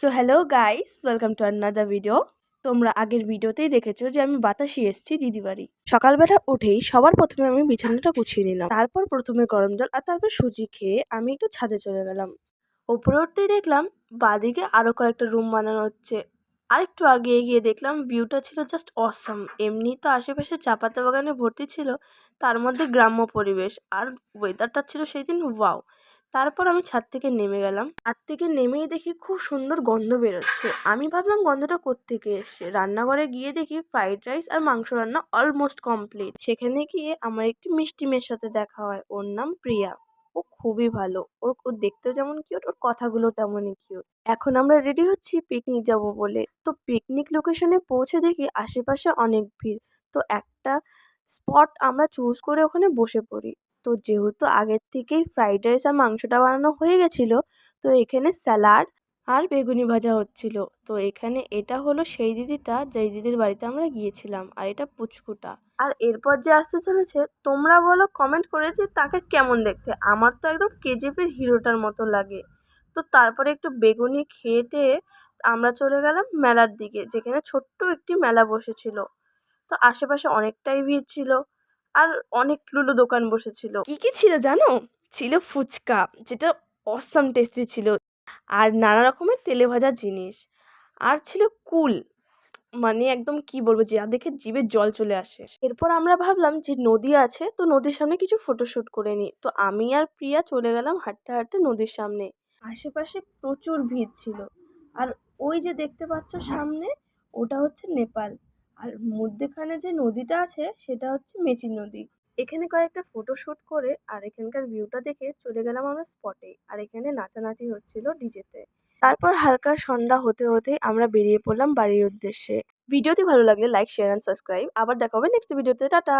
So hello guys welcome to another video তোমরা আগের ভিডিওতেই দেখেছ যে আমি বাতাসি এসেছি দিদি বাড়ি সকালবেলা উঠেই সবার প্রথমে আমি বিছানাটা গুছিয়ে নিলাম। তারপর প্রথমে গরম জল আর তারপর সুজি খেয়ে আমি একটু ছাদে চলে গেলাম। ওপরে উঠতেই দেখলাম বাদিকে আরও কয়েকটা রুম বানানো হচ্ছে। আর একটু আগে গিয়ে দেখলাম ভিউটা ছিল জাস্ট অসাম এমনি তো আশেপাশে চা পাতা বাগানে ভর্তি ছিল, তার মধ্যে গ্রাম্য পরিবেশ। আর ওয়েদারটা ছিল সেই দিন ওয়াও তারপর আমি ছাদ থেকে নেমে গেলাম। ছাদ থেকে নেমেই দেখি খুব সুন্দর গন্ধ বেরোচ্ছে। আমি ভাবলাম, গন্ধটা কোত্থেকে এসছে? রান্নাঘরে গিয়ে দেখি ফ্রাইড রাইস আর মাংস রান্না অলমোস্ট কমপ্লিট সেখানে গিয়ে আমার একটি মিষ্টি মেয়ের সাথে দেখা হয়। ওর নাম প্রিয়া। ও খুবই ভালো। ওর ও দেখতেও যেমন কিউট ওর কথাগুলো তেমনই কিউট এখন আমরা রেডি হচ্ছি পিকনিক যাব বলে। তো পিকনিক লোকেশনে পৌঁছে দেখি আশেপাশে অনেক ভিড়। তো একটা স্পট আমরা চুজ করে ওখানে বসে পড়ি। তো যেহেতু আগের থেকেই ফ্রাইড রাইস আর মাংসটা বানানো হয়ে গেছিল, তো এখানে স্যালাড আর বেগুনি ভাজা হচ্ছিল। তো এখানে এটা হলো সেই দিদিটা যেই দিদির বাড়িতে আমরা গিয়েছিলাম, আর এটা পুচকুটা। আর এরপর যে আসতে চলেছে, তোমরা বলো কমেন্ট করে যে তাকে কেমন দেখতে। আমার তো একদম কেজিপির হিরোটার মতো লাগে। তো তারপরে একটু বেগুনি খেয়ে আমরা চলে গেলাম মেলার দিকে, যেখানে ছোট্ট একটি মেলা বসেছিল। তো আশেপাশে অনেকটাই ভিড় ছিল। আর অনেকগুলো দোকান বসেছিল। কি কি ছিল জানো? ছিল ফুচকা, যেটা অসাম টেস্টি ছিল। আর নানা রকমের তেলে ভাজা জিনিস। আর ছিল কুল মানে একদম কি বলব, যা দেখে জিভে জল চলে আসে। এরপর আমরা ভাবলাম যে নদী আছে, তো নদীর সামনে কিছু ফটোশ্যুট করে নিই। তো আমি আর প্রিয়া চলে গেলাম হাঁটতে হাঁটতে নদীর সামনে। আশেপাশে প্রচুর ভিড় ছিল। আর ওই যে দেখতে পাচ্ছ সামনে, ওটা হচ্ছে নেপাল। আর মধ্যেখানে যে নদীটা আছে সেটা হচ্ছে মেচি নদী। এখানে কয়েকটা ফটো শ্যুট করে আর এখানকার ভিউটা দেখে চলে গেলাম আমরা স্পটে আর এখানে নাচানাচি হচ্ছিল ডিজেতে তারপর হালকা সন্ধ্যা হতে হতে আমরা বেরিয়ে পড়লাম বাড়ির উদ্দেশ্যে। ভিডিওটি ভালো লাগলে লাইক শেয়ার অ্যান্ড সাবস্ক্রাইব আবার দেখা হবে নেক্সট ভিডিওতে টাটা!